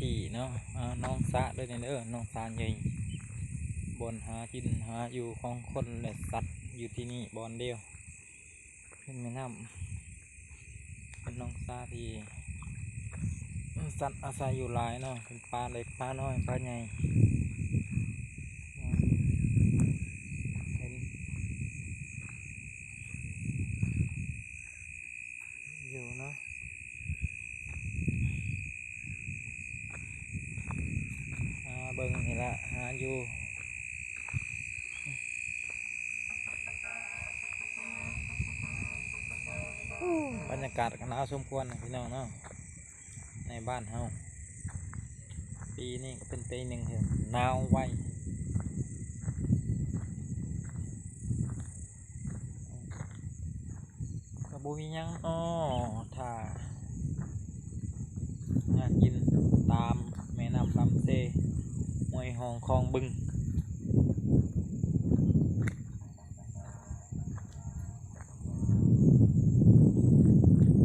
ที่เนาะน้องสะด้วยเนี่ยเด้อน้องสาใหญ่บนหากินหาอยู่ของคนและสัตว์อยู่ที่นี่บอนเดียวเป็นแม่น้ำเป็นน้องสาที่สัตว์อาศัยอยู่หลายเนาะเป็นปลาเล็กปลาน้อยปลาใหญ่เห็นอยู่เนาะ หาเบิ่งนี่ละหาอยู่บรรยากาศก็หนาวสมควรนะพี่น้องเนาะในบ้านเฮาปีนี้ก็เป็นปีหนึ่งเถอหนาวไวกระบุมียังอ้อถ้างานกินตามแม่น้ำลำเซ มวยหองคลองบึง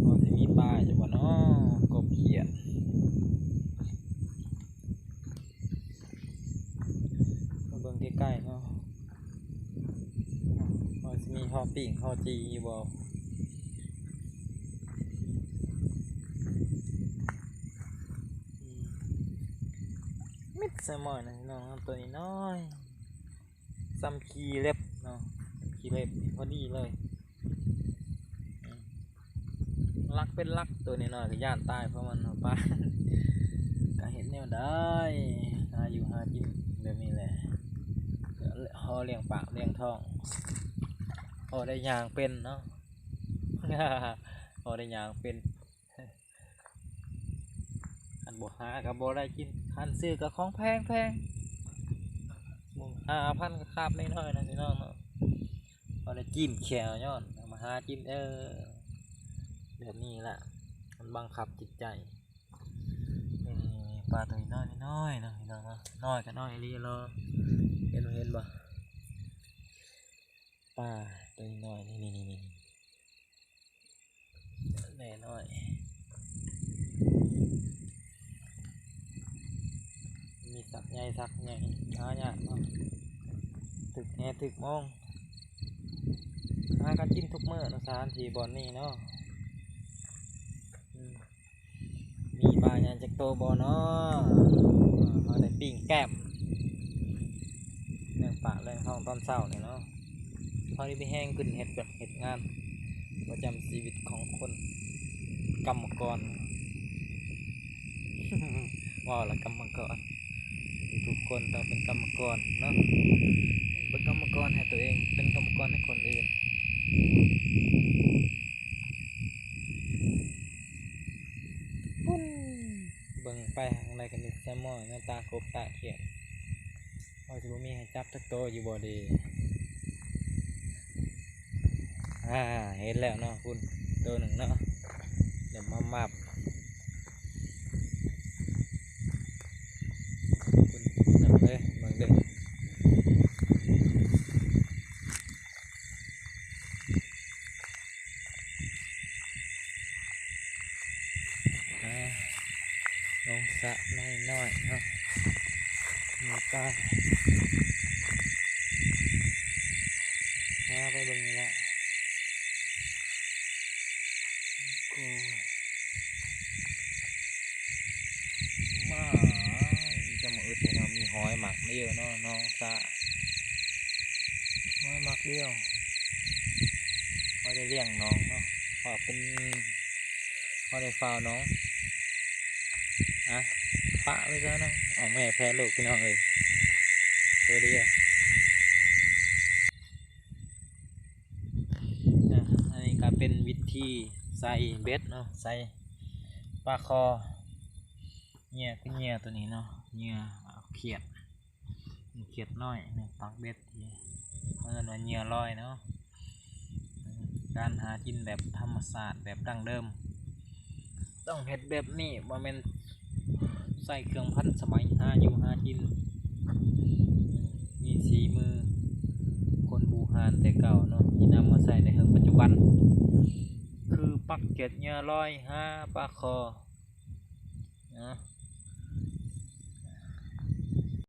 พอจะมีปลาจะบ่เนาะกบเขียดมาเบิ่งใกล้ๆเนาะพอจะมีข้าวปิ้งข้าวจีอยู่บ่ อืม มิดใส่หม้อนะพี่น้องตัวนี้น้อยซ้ำคีเล็บเนาะคีเล็บพอดีเลยลักเป็นลักตัวนี้น้อยก็ย่านตายเพราะมันเอาปก็เห็นแนวได้หาอยู่หากินแบบนี้แหละหอเลี้ยงปากเลี้ยงท้องพอได้ยางเป็นเนาะพอได้ยางเป็น บหากับบ่ได้กินคันซื้อกับของแพงแพงมึงห้าพันก็คาบน้อยๆนะพี่น้องเนาะพอได้จิ้มแขวย้อนมาหากินเออแบบนี้แหละมันบังคับจิตใจนี่ปลาตัวน้อยน้อยนะพี่น้องเนาะน้อยก็น้อยรีรอเห็นเห็นบ่ปลาตัวน้อยนี่นี่นี่นี่แน่น้อย มี สักใหญ่สักใหญ่หาเนี่ยเนาะถึกแหถึกมองหากันกินทุกเมื้อนะสานที่บอนนี่เนาะมีปลาอย่างจากโตบอเนาะมาได้ปิ้งแก้มเรื่องปลาเรื่องท้องตอนเช้าเนี่ยเนาะพอนี้ไปแห้งขึ้นเห็ดแบบเห็ดงานประจำชีวิตของคนกรรมกรว่าละกรรมกร ทุกคนต้องเป็นกรรมกรเนาะเป็นกรรมกรให้ตัวเองเป็นกรรมกรให้คนอื่นปุ้นเบิ่งไปข้างในกันนี่แซมมอนหน้าตากบตาเขียนพอจะบ่มีให้จับทักโตวอยู่บ่ดีอ่าเห็นแล้วเนาะคุณตัวหนึ่งเนาะเดี๋ยวมามาบ คุณนับเลยเบิ่งเด้ออ่าลง สะน้อยน้อยๆเนาะมีปลามาไปเบิ่งนี่ละกูมาจะมาอึดให้เรามีหอยหมักเดียวเนาะน้องสะหอยหมักเดียวเขาได้เลี้ยงน้องเนาะขาเป็นเขาได้ฟาวน้อง อะปะไปซะเนาะเอาแม่แพ้ลูกพี่น้องเอ้ยตัวเดียวอะอันนี้ก็เป็นวิธีใส่เบ็ดเนาะใส่ปลาคอเหยื่อคือเหยื่อตัวนี้เนาะเหยื่อเขียดเขียดน้อยเนี่ยปักเบ็ดที่เมื่อวันเหยื่อลอยเนาะการหากินแบบธรรมศาสตร์แบบดั้งเดิม ต้องเห็ดแบบนี้ว่ามัน ใส่เครื่องพันสมัยหาอยู่หากินมีสีมือ คนบูฮานแต่เก่าเนาะที่นำมาใส่ในเฮิงปัจจุบัน คือปักเก็ตเนื้อลอยห้าปลาคอนะ